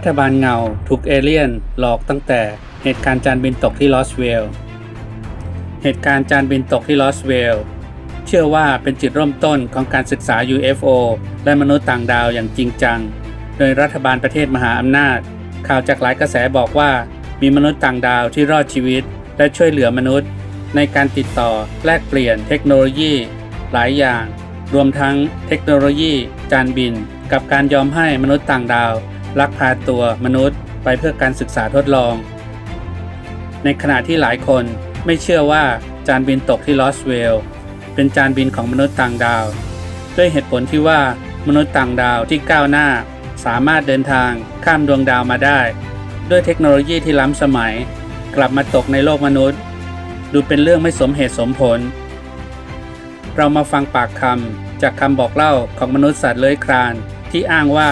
รัฐบาลเงาถูกเอเลี่ยนหลอกตั้งแต่เหตุการณ์จานบินตกที่ลอสเวลล์เหตุการณ์จานบินตกที่ลอสเวลล์เชื่อว่าเป็นจุดเริ่มต้นของการศึกษา UFO และมนุษย์ต่างดาวอย่างจริงจัง โดยรัฐบาลประเทศมหาอำนาจ ข่าวจากหลายกระแสบอกว่า มีมนุษย์ต่างดาวที่รอดชีวิต และช่วยเหลือมนุษย์ ในการติดต่อแลกเปลี่ยนเทคโนโลยี หลายอย่าง รวมทั้งเทคโนโลยี จานบิน กับการยอมให้มนุษย์ต่างดาว ลักพาตัวมนุษย์ไปเพื่อการศึกษาทดลอง ในขณะที่หลายคนไม่เชื่อว่าจานบินตกที่ลอสเวลล์เป็นจานบินของมนุษย์ต่างดาว ด้วยเหตุผลที่ว่ามนุษย์ต่างดาวที่ก้าวหน้าสามารถเดินทางข้ามดวงดาวมาได้ ด้วยเทคโนโลยีที่ล้ำสมัย กลับมาตกในโลกมนุษย์ ดูเป็นเรื่องไม่สมเหตุสมผล เรามาฟังปากคำจากคำบอกเล่าของมนุษย์สัตว์เลื้อยคลานที่อ้างว่า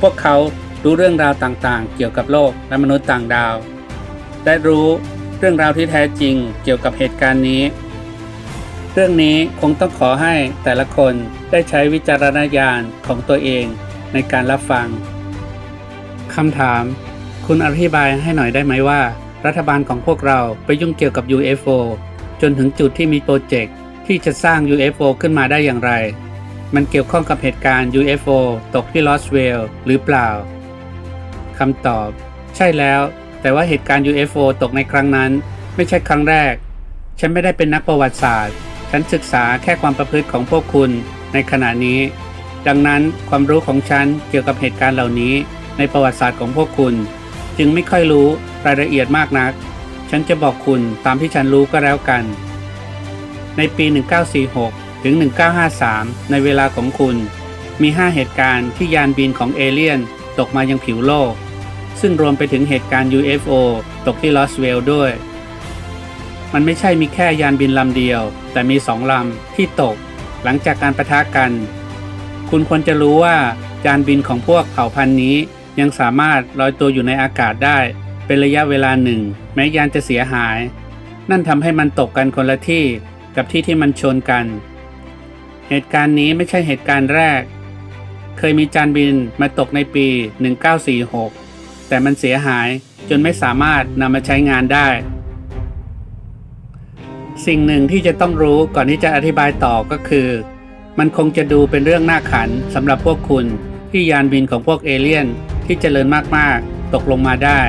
พวกเขา รู้เรื่องราวต่างๆ เกี่ยวกับโลกและมนุษย์ต่างดาว ได้รู้เรื่องราวที่แท้จริงเกี่ยวกับเหตุการณ์นี้ เรื่องนี้คงต้องขอให้แต่ละคนได้ใช้วิจารณญาณของตัวเองในการรับฟังคำถาม คุณอธิบายให้หน่อยได้ไหมว่า รัฐบาลของพวกเราไปยุ่งเกี่ยวกับ UFO จนถึงจุดที่มีโปรเจกต์ที่จะสร้าง UFO ขึ้นมาได้อย่างไร มันเกี่ยวข้องกับเหตุการณ์ UFO ตกที่ลอสเวลล์หรือเปล่า คำตอบ ใช่แล้ว แต่ว่าเหตุการณ์ UFO ตกในครั้งนั้น ไม่ใช่ครั้งแรก ฉันไม่ได้เป็นนักประวัติศาสตร์ ฉันศึกษาแค่ความประพฤติของพวกคุณในขณะนี้ ดังนั้นความรู้ของฉันเกี่ยวกับเหตุการณ์เหล่านี้ ในประวัติศาสตร์ของพวกคุณ จึงไม่ค่อยรู้รายละเอียดมากนัก ฉันจะบอกคุณตามที่ฉันรู้ก็แล้วกัน ในปี 1946 ถึง 1953 ในเวลาของคุณมี 5 เหตุการณ์ที่ยานบินของเอเลี่ยน ตกมายังผิวโลก ซึ่งรวมไปถึงเหตุการณ์ UFO ตกที่ลอสเวลล์ด้วย มันไม่ใช่มีแค่ยานบินลำเดียว แต่มีสองลำที่ตก หลังจากการประทะกัน คุณควรจะรู้ว่ายานบินของพวกเผ่าพันธุ์นี้ยังสามารถลอยตัวอยู่ในอากาศได้ เป็นระยะเวลาหนึ่ง แม้ยานจะเสียหาย นั่นทำให้มันตกกันคนละที่กับที่ที่มันชนกัน เหตุการณ์นี้ไม่ใช่เหตุการณ์แรก เคยมีจานบินมาตกในปี 1946 แต่มันเสียหายจนไม่สามารถนำมาใช้งานได้ สิ่งหนึ่งที่จะต้องรู้ก่อนที่จะอธิบายต่อก็คือ มันคงจะดูเป็นเรื่องน่าขันสำหรับพวกคุณที่ยานบินของพวกเอเลี่ยนที่เจริญมากๆ ตกลงมาได้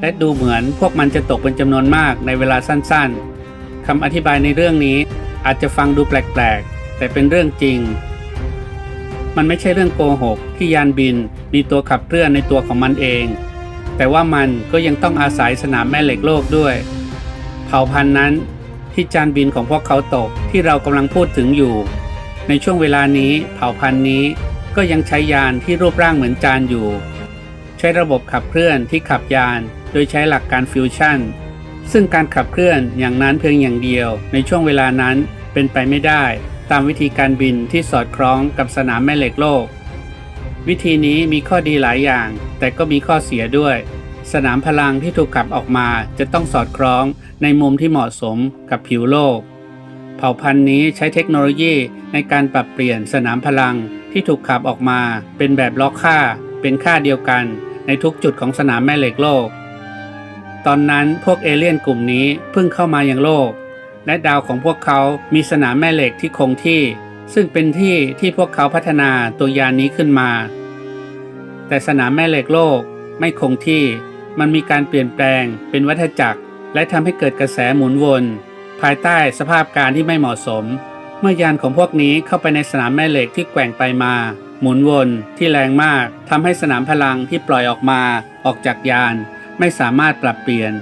และดูเหมือนพวกมันจะตกเป็นจำนวนมากในเวลาสั้นๆคำอธิบายในเรื่องนี้อาจจะฟังดูแปลกๆ แต่เป็นเรื่องจริง มันไม่ใช่เรื่องโกหกที่ยานบินมีตัวขับเคลื่อนในตัวของมันเอง แต่ว่ามันก็ยังต้องอาศัยสนามแม่เหล็กโลกด้วย เผ่าพันธุ์นั้นที่จานบินของพวกเขาตกที่เรากำลังพูดถึงอยู่ ในช่วงเวลานี้เผ่าพันธุ์นี้ก็ยังใช้ยานที่รูปร่างเหมือนจานอยู่ ใช้ระบบขับเคลื่อนที่ขับยาน โดยใช้หลักการฟิวชั่นซึ่งการขับเคลื่อนอย่างนั้นเพียงอย่างเดียวในช่วงเวลานั้นเป็นไปไม่ได้ ตามวิธีการบินที่สอดคล้องกับสนามแม่เหล็กโลก วิธีนี้มีข้อดีหลายอย่าง แต่ก็มีข้อเสียด้วย สนามพลังที่ถูกขับออกมาจะต้องสอดคล้องในมุมที่เหมาะสมกับผิวโลก เผ่าพันธุ์นี้ใช้เทคโนโลยีในการปรับเปลี่ยนสนามพลังที่ถูกขับออกมา เป็นแบบล็อกค่า เป็นค่าเดียวกัน ในทุกจุดของสนามแม่เหล็กโลก ตอนนั้นพวกเอเลี่ยนกลุ่มนี้เพิ่งเข้ามายังโลก และดาวของพวกเขามีสนามแม่เหล็กที่คงที่ ซึ่งเป็นที่ที่พวกเขาพัฒนาตัวยานนี้ขึ้นมา แต่สนามแม่เหล็กโลกไม่คงที่ มันมีการเปลี่ยนแปลงเป็นวัฏจักร และทำให้เกิดกระแสหมุนวน ภายใต้สภาพการที่ไม่เหมาะสม เมื่อยานของพวกนี้เข้าไปในสนามแม่เหล็กที่แกว่งไปมา หมุนวนที่แรงมากทำให้สนามพลังที่ปล่อยออกมา ออกจากยาน ไม่สามารถปรับเปลี่ยน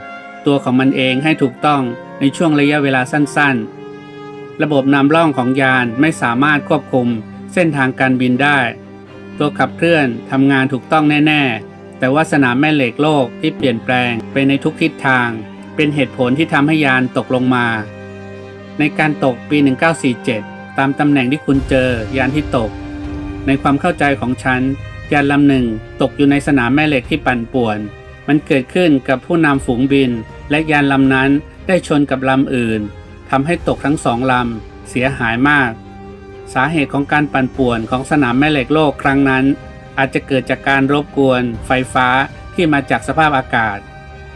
ตัวของมันเองให้ถูกต้องในช่วงระยะเวลาสั้นๆ ระบบนำร่องของยานไม่สามารถควบคุมเส้นทางการบินได้ ตัวขับเคลื่อนทำงานถูกต้องแน่ ๆ แต่ว่าสนามแม่เหล็กโลกที่เปลี่ยนแปลงไปในทุกทิศทาง เป็นเหตุผลที่ทำให้ยานตกลงมา ในการตกปี 1947 ตามตำแหน่งที่คุณเจอยานที่ตก ในความเข้าใจของฉันยานลำหนึ่งตกอยู่ในสนามแม่เหล็กที่ปั่นป่วน มันเกิดขึ้นกับผู้นำฝูงบิน และยานลำนั้นได้ชนกับลำอื่นทำให้ตกทั้งสองลำเสียหายมาก สาเหตุของการปั่นป่วนของสนามแม่เหล็กโลกครั้งนั้น อาจจะเกิดจากการรบกวน ไฟฟ้าที่มาจากสภาพอากาศ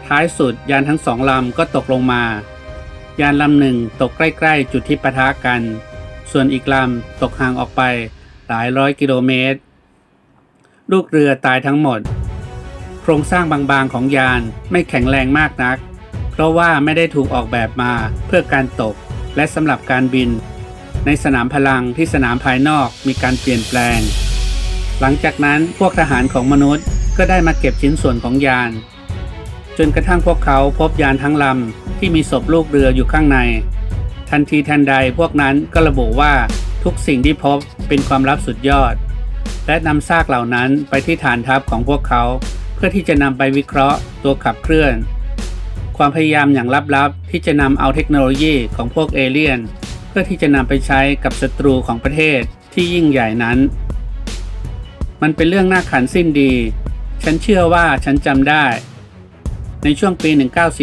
ท้ายสุดยานทั้งสองลำก็ตกลงมา ยานลำหนึ่งตกใกล้ ๆ จุดที่ปะทะกัน ส่วนอีกลำตกห่างออกไปหลายร้อยกิโลเมตร ลูกเรือตายทั้งหมด โครงสร้างบางๆของยานไม่แข็งแรงมากนัก เพราะว่าไม่ได้ถูกออกแบบมาเพื่อการตก และสำหรับการบิน ในสนามพลังที่สนามภายนอกมีการเปลี่ยนแปลง หลังจากนั้นพวกทหารของมนุษย์ก็ได้มาเก็บชิ้นส่วนของยาน จนกระทั่งพวกเขาพบยานทั้งลำที่มีศพลูกเรืออยู่ข้างใน ทันทีทันใดพวกนั้นก็ระบุว่าทุกสิ่งที่พบเป็นความลับสุดยอด และนำซากเหล่านั้นไปที่ฐานทัพของพวกเขา เพื่อที่จะนำไปวิเคราะห์ตัวขับเคลื่อน ความพยายามอย่างลับๆ ที่จะนำเอาเทคโนโลยีของพวกเอเลี่ยน เพื่อที่จะนำไปใช้กับศัตรูของประเทศที่ยิ่งใหญ่นั้น มันเป็นเรื่องน่าขันสิ้นดี ฉันเชื่อว่าฉันจำได้ ในช่วงปี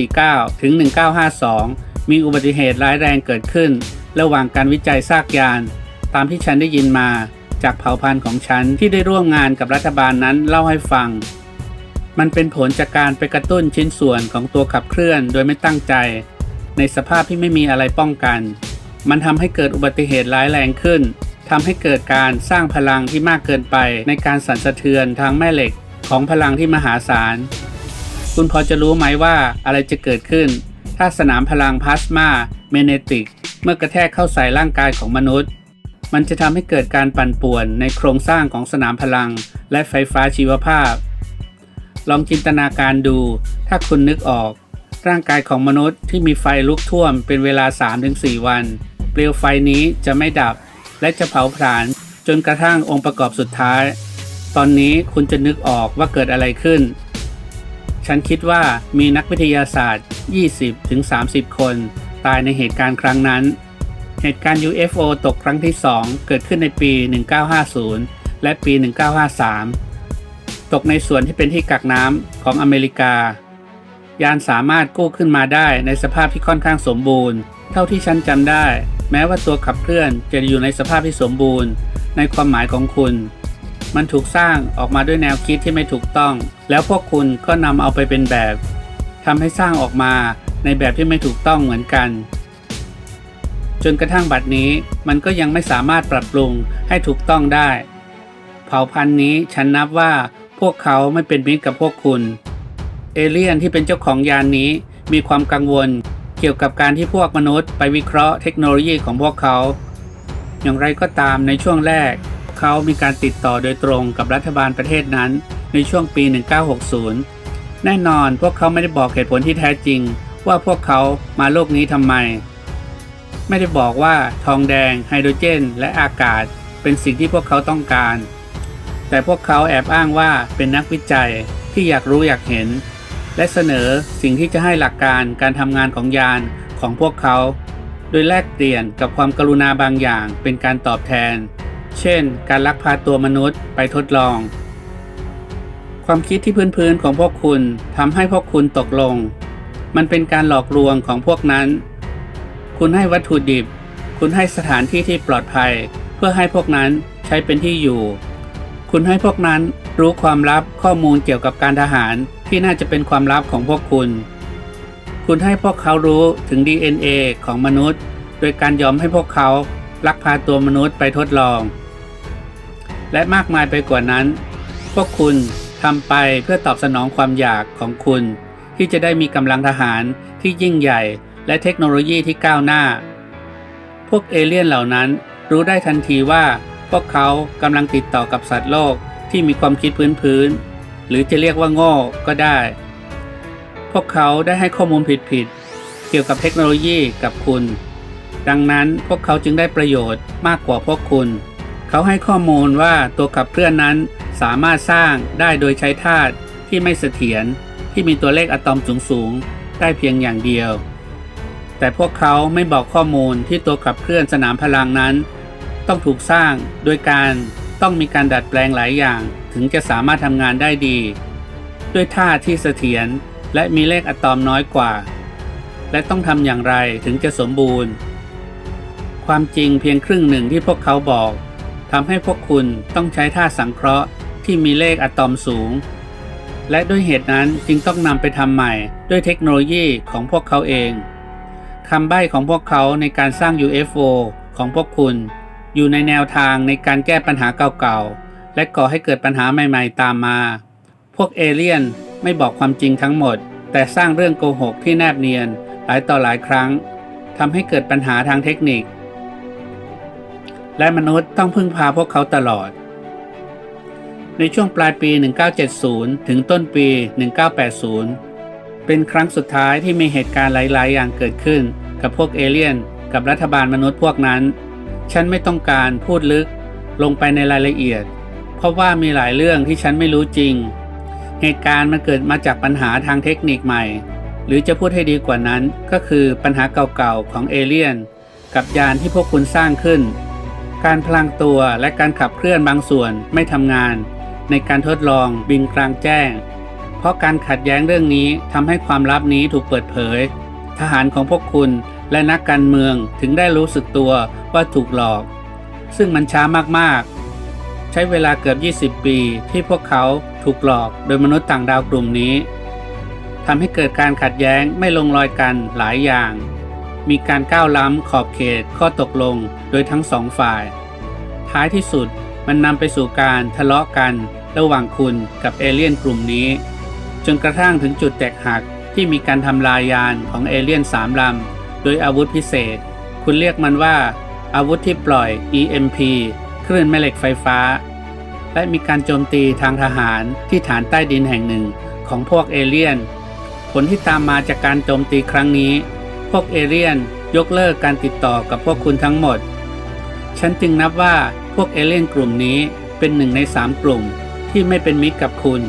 1949 ถึง 1952 มีอุบัติเหตุร้ายแรงเกิดขึ้น ระหว่างการวิจัยซากยาน ตามที่ฉันได้ยินมาจากเผ่าพันธุ์ของฉันที่ได้ร่วมงานกับรัฐบาลนั้นเล่าให้ฟัง มันเป็นผลจากการไปกระตุ้นชิ้นส่วนของตัวขับเคลื่อนโดยไม่ตั้งใจ ในสภาพที่ไม่มีอะไรป้องกัน มันทำให้เกิดอุบัติเหตุร้ายแรงขึ้นทำให้เกิดการสร้างพลังที่มากเกินไปในการสั่นสะเทือนทางแม่เหล็กของพลังที่มหาศาล คุณพอจะรู้ไหมว่าอะไรจะเกิดขึ้น ถ้าสนามพลังพลาสมาเมเนติก เมื่อกระแทกเข้าใส่ร่างกายของมนุษย์ มันจะทำให้เกิดการปั่นป่วนในโครงสร้างของสนามพลังและไฟฟ้าชีวภาพ ลองจินตนาการดู ถ้าคุณนึกออก ร่างกายของมนุษย์ที่มีไฟลุกท่วมเป็นเวลา 3-4 วัน เปลวไฟนี้จะไม่ดับ และจะเผาผลาญจนกระทั่งองค์ประกอบสุดท้าย ตอนนี้คุณจะนึกออกว่าเกิดอะไรขึ้น ฉันคิดว่ามีนักวิทยาศาสตร์ 20-30 คน ตายในเหตุการณ์ครั้งนั้น เหตุการณ์ UFO ตกครั้งที่ 2 เกิดขึ้นในปี 1950 และปี 1953 ตกในส่วนที่เป็นที่กักน้ำของอเมริกา ยานสามารถกู้ขึ้นมาได้ในสภาพที่ค่อนข้างสมบูรณ์ เท่าที่ฉันจำได้ แม้ว่าตัวขับเคลื่อนจะอยู่ในสภาพที่สมบูรณ์ ในความหมายของคุณ มันถูกสร้างออกมาด้วยแนวคิดที่ไม่ถูกต้อง แล้วพวกคุณก็นำเอาไปเป็นแบบทำให้สร้างออกมาในแบบที่ไม่ถูกต้องเหมือนกัน จนกระทั่งบัดนี้มันก็ยังไม่สามารถปรับปรุงให้ถูกต้องได้ เผ่าพันธุ์นี้ฉันนับว่า พวกเขาไม่เป็นมิตรกับพวกคุณ เอเลี่ยนที่เป็นเจ้าของยานนี้มีความกังวลเกี่ยวกับการที่พวกมนุษย์ไปวิเคราะห์เทคโนโลยีของพวกเขา อย่างไรก็ตามในช่วงแรก เขามีการติดต่อโดยตรงกับรัฐบาลประเทศนั้นในช่วงปี 1960 แน่นอนพวกเขาไม่ได้บอกเหตุผลที่แท้จริง ว่าพวกเขามาโลกนี้ทำไม ไม่ได้บอกว่าทองแดงไฮโดรเจน และอากาศเป็นสิ่งที่พวกเขาต้องการ แต่พวกเขาแอบอ้างว่าเป็นนักวิจัยที่อยากรู้อยากเห็น และเสนอสิ่งที่จะให้หลักการการทำงานของยานของพวกเขา โดยแลกเปลี่ยนกับความกรุณาบางอย่างเป็นการตอบแทน เช่น การลักพาตัวมนุษย์ไปทดลอง ความคิดที่พื้นๆของพวกคุณทำให้พวกคุณตกลง มันเป็นการหลอกลวงของพวกนั้น คุณให้วัตถุดิบ คุณให้สถานที่ที่ปลอดภัย เพื่อให้พวกนั้นใช้เป็นที่อยู่ คุณให้พวกนั้นรู้ความลับข้อมูลเกี่ยวกับการทหารที่น่าจะเป็นความลับของพวกคุณ คุณให้พวกเขารู้ถึง DNA ของมนุษย์ โดยการยอมให้พวกเขาลักพาตัวมนุษย์ไปทดลอง และมากมายไปกว่านั้น พวกคุณทำไปเพื่อตอบสนองความอยากของคุณ ที่จะได้มีกำลังทหารที่ยิ่งใหญ่ และเทคโนโลยีที่ก้าวหน้า พวกเอเลี่ยนเหล่านั้นรู้ได้ทันทีว่า พวกเขากำลังติดต่อกับสัตว์โลกที่มีความคิดพื้นๆ หรือจะเรียกว่าโง่ก็ได้ พวกเขาได้ให้ข้อมูลผิดๆ เกี่ยวกับเทคโนโลยีกับคุณ ดังนั้นพวกเขาจึงได้ประโยชน์มากกว่าพวกคุณ เขาให้ข้อมูลว่าตัวขับเคลื่อนนั้นสามารถสร้างได้โดยใช้ธาตุที่ไม่เสถียรที่มีตัวเลขอะตอมสูงๆ ได้เพียงอย่างเดียว แต่พวกเขาไม่บอกข้อมูลที่ตัวขับเคลื่อนสนามพลังนั้น ต้องถูกสร้างโดยการต้องมีการดัดแปลงหลายอย่างถึงจะสามารถทำงานได้ดี ด้วยท่าที่เสถียรและมีเลขอะตอมน้อยกว่า และต้องทำอย่างไรถึงจะสมบูรณ์ ความจริงเพียงครึ่งหนึ่งที่พวกเขาบอกทำให้พวกคุณต้องใช้ท่าสังเคราะห์ที่มีเลขอะตอมสูง และด้วยเหตุนั้นจึงต้องนำไปทำใหม่ด้วยเทคโนโลยีของพวกเขาเองคำใบ้ของพวกเขาในการสร้าง UFO ของพวกคุณ อยู่ในแนวทางในการแก้ปัญหาเก่าๆ และก่อให้เกิดปัญหาใหม่ๆ ตามมา พวกเอเลี่ยนไม่บอกความจริงทั้งหมด แต่สร้างเรื่องโกหกที่แนบเนียนหลายต่อหลายครั้งทำให้เกิดปัญหาทางเทคนิค และมนุษย์ต้องพึ่งพาพวกเขาตลอด ในช่วงปลายปี 1970 ถึงต้นปี 1980 เป็นครั้งสุดท้ายที่มีเหตุการณ์หลาย ๆ อย่างเกิดขึ้น กับพวกเอเลี่ยน กับรัฐบาลมนุษย์พวกนั้น ฉันไม่ต้องการพูดลึกลงไปในรายละเอียด เพราะว่ามีหลายเรื่องที่ฉันไม่รู้จริง เหตุการณ์มันเกิดมาจากปัญหาทางเทคนิคใหม่ หรือจะพูดให้ดีกว่านั้นก็คือปัญหาเก่าๆของเอเลี่ยน กับยานที่พวกคุณสร้างขึ้น การพลางตัวและการขับเคลื่อนบางส่วนไม่ทำงาน ในการทดลองบินกลางแจ้ง เพราะการขัดแย้งเรื่องนี้ทำให้ความลับนี้ถูกเปิดเผย ทหารของพวกคุณและนักการเมืองถึงได้รู้สึกตัว ว่าถูกหลอก ซึ่งมันช้ามากๆ ใช้เวลาเกือบ 20 ปีที่พวกเขาถูกหลอกโดยมนุษย์ต่างดาวกลุ่มนี้ทำให้เกิดการขัดแย้งไม่ลงรอยกันหลายอย่าง มีการก้าวล้ำขอบเขตข้อตกลงโดยทั้งสองฝ่าย ท้ายที่สุดมันนำไปสู่การทะเลาะกันระหว่างคุณกับเอเลี่ยนกลุ่มนี้ จนกระทั่งถึงจุดแตกหักที่มีการทำลายยานของเอเลี่ยนสามลำโดยอาวุธพิเศษ คุณเรียกมันว่า อาวุธที่ปล่อย EMP คลื่นแม่เหล็กไฟฟ้า และมีการโจมตีทางทหารที่ฐานใต้ดินแห่งหนึ่งของพวกเอเลี่ยน ผลที่ตามมาจากการโจมตีครั้งนี้ พวกเอเลี่ยนยกเลิกการติดต่อกับพวกคุณทั้งหมด ฉันจึงนับว่าพวกเอเลี่ยนกลุ่มนี้เป็นหนึ่งในสามกลุ่มที่ไม่เป็นมิตรกับคุณ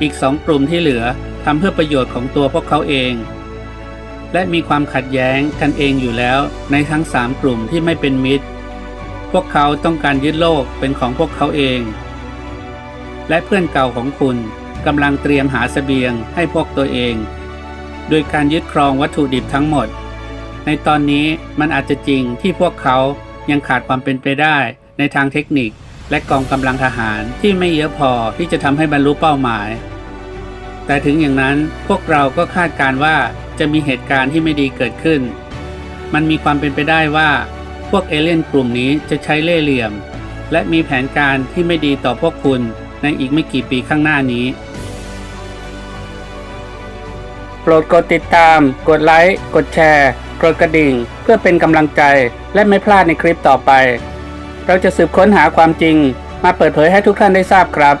อีกสองกลุ่มที่เหลือทำเพื่อประโยชน์ของตัวพวกเขาเอง และมีความขัดแย้งกันเองอยู่แล้วในทั้งสามกลุ่มที่ไม่เป็นมิตร พวกเขาต้องการยึดโลกเป็นของพวกเขาเอง และเพื่อนเก่าของคุณกำลังเตรียมหาเสบียงให้พวกตัวเอง โดยการยึดครองวัตถุดิบทั้งหมด ในตอนนี้มันอาจจะจริงที่พวกเขายังขาดความเป็นไปได้ในทางเทคนิคและกองกำลังทหารที่ไม่เยอะพอที่จะทำให้บรรลุเป้าหมาย แต่ถึงอย่างนั้นพวกเราก็คาดการณ์ว่า จะมีเหตุการณ์ที่ไม่ดีเกิดขึ้น มันมีความเป็นไปได้ว่า พวกเอเลี่ยนกลุ่มนี้จะใช้เล่ห์เหลี่ยม และมีแผนการที่ไม่ดีต่อพวกคุณในอีกไม่กี่ปีข้างหน้านี้ โปรดกดติดตาม กดไลค์ กดแชร์ กดกระดิ่ง เพื่อเป็นกำลังใจและไม่พลาดในคลิปต่อไป เราจะสืบค้นหาความจริง มาเปิดเผยให้ทุกท่านได้ทราบครับ